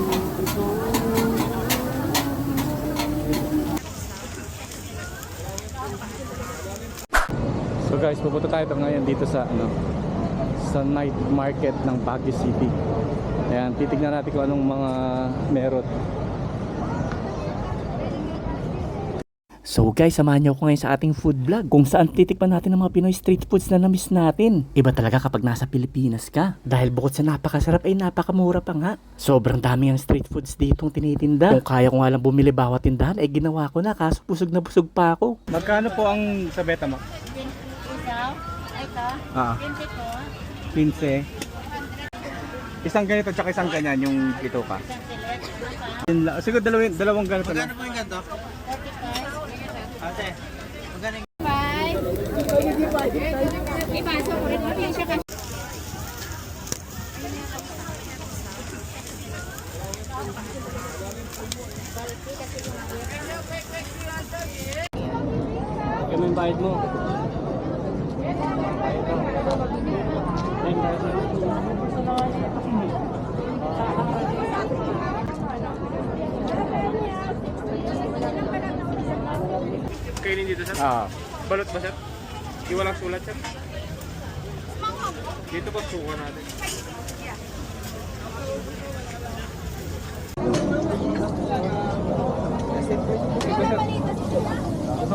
So guys, pupunta tayo ngayon dito sa ano sa night market ng Baguio City. Ayan, titignan natin kung anong mga meron. So guys, samahan niyo ako ngayon sa ating food vlog kung saan titikman natin ang mga Pinoy street foods na namiss natin. Iba talaga kapag nasa Pilipinas ka. Dahil bukod sa napakasarap ay napakamura pa nga. Sobrang dami ang street foods ditong tinitinda. Kung kaya ko nga lang bumili bawat tindahan ay ginawa ko na kaso busog na busog pa ako. Magkano po ang sa beta mo? Isaw? Ay ka? Ah, 20 po. 15. Isang ganito tsaka isang ganyan yung ito ka. Isang lang. Siguro dalawang, dalawang ganito na. po yung ganito? 45. Ate, magkano yung Bye. Ipasok ko rin. Hindi siya kasi. Kaya yung bayad mo. Kainin dito sir? Ah. Balot ba sir? Di walang sulat sir? Dito po suka natin.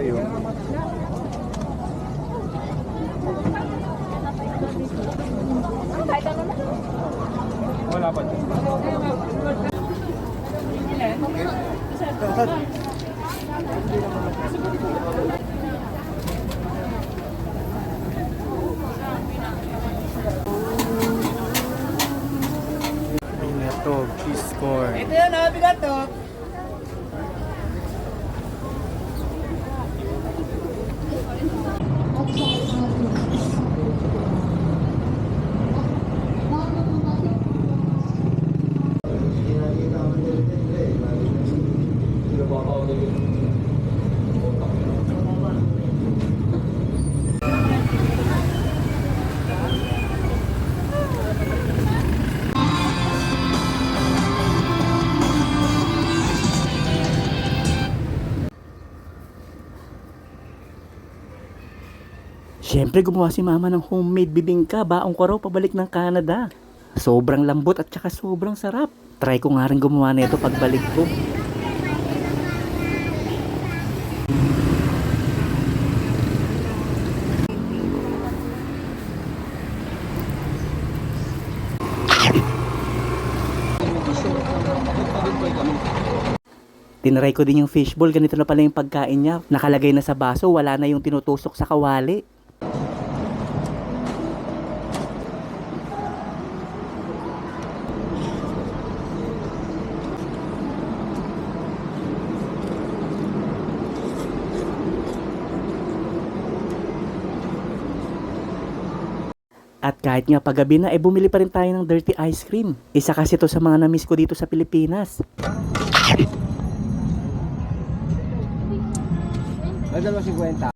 ito yung Wala pa. Cheese corn. Ito yun, oh, bigat Siyempre gumawa si mama ng homemade bibingka, baong ko raw pabalik ng Canada. Sobrang lambot at saka sobrang sarap. Try ko nga rin gumawa nito pagbalik ko. Tinry ko din yung fishbowl, ganito na pala yung pagkain niya. Nakalagay na sa baso, wala na yung tinutusok sa kawali. At kahit nga paggabi na, eh bumili pa rin tayo ng dirty ice cream. Isa kasi to sa mga namiss ko dito sa Pilipinas. Ano 50?